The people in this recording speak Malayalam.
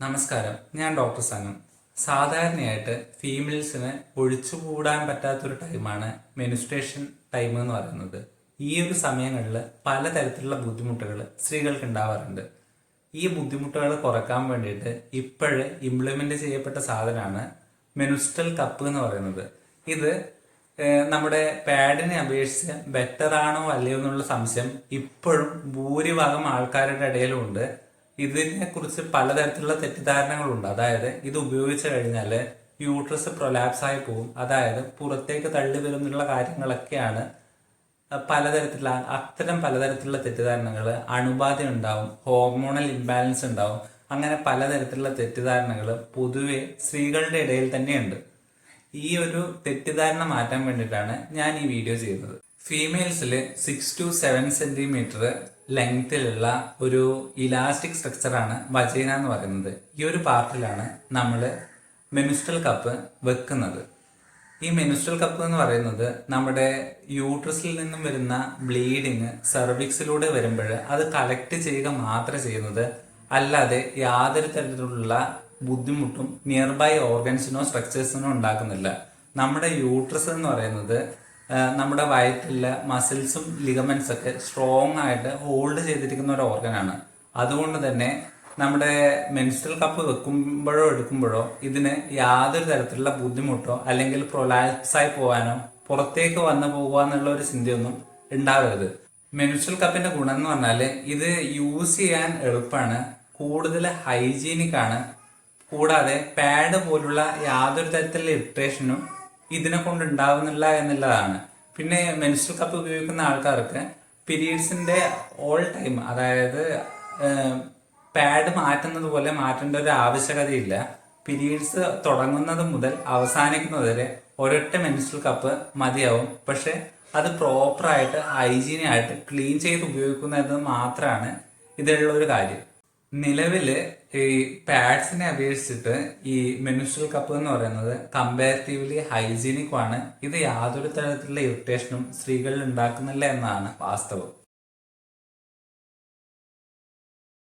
നമസ്കാരം. ഞാൻ ഡോക്ടർ സനം. സാധാരണയായിട്ട് ഫീമെയിൽസിന് ഒഴിച്ചുകൂടാൻ പറ്റാത്തൊരു ടൈമാണ് മെനിസ്ട്രേഷൻ ടൈം എന്ന് പറയുന്നത്. ഈ ഒരു സമയങ്ങളിൽ പലതരത്തിലുള്ള ബുദ്ധിമുട്ടുകൾ സ്ത്രീകൾക്ക് ഉണ്ടാവാറുണ്ട്. ഈ ബുദ്ധിമുട്ടുകൾ കുറയ്ക്കാൻ വേണ്ടിയിട്ട് ഇപ്പോഴ് ഇംപ്ലിമെന്റ് ചെയ്യപ്പെട്ട സാധനമാണ് മെനുസ്ട്രൽ കപ്പ് എന്ന് പറയുന്നത്. ഇത് നമ്മുടെ പാഡിനെ അപേക്ഷിച്ച് ബെറ്റർ ആണോ അല്ലയോ എന്നുള്ള സംശയം ഇപ്പോഴും ഭൂരിഭാഗം ആൾക്കാരുടെ ഇടയിലും ഇതിനെ കുറിച്ച് പലതരത്തിലുള്ള തെറ്റിദ്ധാരണകളുണ്ട്. അതായത് ഇത് ഉപയോഗിച്ചു കഴിഞ്ഞാൽ യൂട്രസ് പ്രൊലാപ്സ് ആയി പോകും. അതായത് പുറത്തേക്ക് തള്ളി വരുന്നുള്ള കാര്യങ്ങളൊക്കെയാണ് പലതരത്തിലുള്ള അത്തരം പലതരത്തിലുള്ള തെറ്റിദ്ധാരണകൾ അണുബാധ ഉണ്ടാവും ഹോർമോണൽ ഇംബാലൻസ് ഉണ്ടാവും അങ്ങനെ പലതരത്തിലുള്ള തെറ്റിദ്ധാരണകൾ പൊതുവെ സ്ത്രീകളുടെ ഇടയിൽ തന്നെയുണ്ട്. ഈ ഒരു തെറ്റിദ്ധാരണ മാറ്റാൻ വേണ്ടിയിട്ടാണ് ഞാൻ ഈ വീഡിയോ ചെയ്യുന്നത്. ഫീമെയിൽസിൽ സിക്സ് ടു സെവൻ സെന്റിമീറ്റർ ലെങ്തിലുള്ള ഒരു ഇലാസ്റ്റിക് സ്ട്രക്ചറാണ് വജൈന എന്ന് പറയുന്നത്. ഈ ഒരു പാർട്ടിലാണ് നമ്മൾ മെനുസ്ട്രൽ കപ്പ് വെക്കുന്നത്. ഈ മെനുസ്ട്രൽ കപ്പ് എന്ന് പറയുന്നത് നമ്മുടെ യൂട്രസിൽ നിന്നും വരുന്ന ബ്ലീഡിങ് സെർവിക്സിലൂടെ വരുമ്പോൾ അത് കളക്ട് ചെയ്യുക മാത്രമേ ചെയ്യുന്നത്. അല്ലാതെ യാതൊരു തരത്തിലുള്ള ബുദ്ധിമുട്ടും നിയർ ബൈ ഓർഗൻസിനോ സ്ട്രക്ചേഴ്സിനോ ഉണ്ടാക്കുന്നില്ല. നമ്മുടെ യൂട്രസ് എന്ന് പറയുന്നത് നമ്മുടെ വയറ്റിലെ മസിൽസും ലിഗമെന്റ്സ് ഒക്കെ സ്ട്രോങ് ആയിട്ട് ഹോൾഡ് ചെയ്തിരിക്കുന്ന ഒരു ഓർഗനാണ് അതുകൊണ്ട് തന്നെ നമ്മുടെ മെൻസ്ട്രൽ കപ്പ് വെക്കുമ്പോഴോ എടുക്കുമ്പോഴോ ഇതിന് യാതൊരു തരത്തിലുള്ള ബുദ്ധിമുട്ടോ അല്ലെങ്കിൽ പ്രൊലാപ്സായി പോകാനോ പുറത്തേക്ക് വന്നു പോകുക എന്നുള്ള ഒരു ചിന്തയൊന്നും ഉണ്ടാവരുത്. മെൻസ്ട്രൽ കപ്പിന്റെ ഗുണം എന്ന് പറഞ്ഞാൽ ഇത് യൂസ് ചെയ്യാൻ എളുപ്പമാണ് കൂടുതൽ ഹൈജീനിക് ആണ് കൂടാതെ പാഡ് പോലുള്ള യാതൊരു തരത്തിലുള്ള ഇറിറ്റേഷനും ഇതിനെ കൊണ്ട് ഉണ്ടാവുന്നില്ല എന്നുള്ളതാണ്. പിന്നെ മെൻസ്ട്രൽ കപ്പ് ഉപയോഗിക്കുന്ന ആൾക്കാർക്ക് പീരീഡ്സിന്റെ ഓൾ ടൈം അതായത് പാഡ് മാറ്റുന്നത് പോലെ മാറ്റേണ്ട ഒരു ആവശ്യകതയില്ല. പീരീഡ്സ് തുടങ്ങുന്നത് മുതൽ അവസാനിക്കുന്നത് വരെ ഒരൊറ്റ മെൻസ്ട്രൽ കപ്പ് മതിയാവും. പക്ഷെ അത് പ്രോപ്പറായിട്ട് ഹൈജീനായിട്ട് ക്ലീൻ ചെയ്ത് ഉപയോഗിക്കുന്നത് മാത്രമാണ് ഇതിലുള്ള ഒരു കാര്യം. നിലവിൽ ഈ പാഡ്സിനെ അപേക്ഷിച്ചിട്ട് ഈ മെനുസ്ട്രൽ കപ്പ് എന്ന് പറയുന്നത് കമ്പാരിറ്റീവ്ലി ഹൈജീനിക് ആണ് ഇത് യാതൊരു തരത്തിലുള്ള ഇറിറ്റേഷനും സ്ത്രീകളിൽ ഉണ്ടാക്കുന്നില്ല എന്നാണ് വാസ്തവം.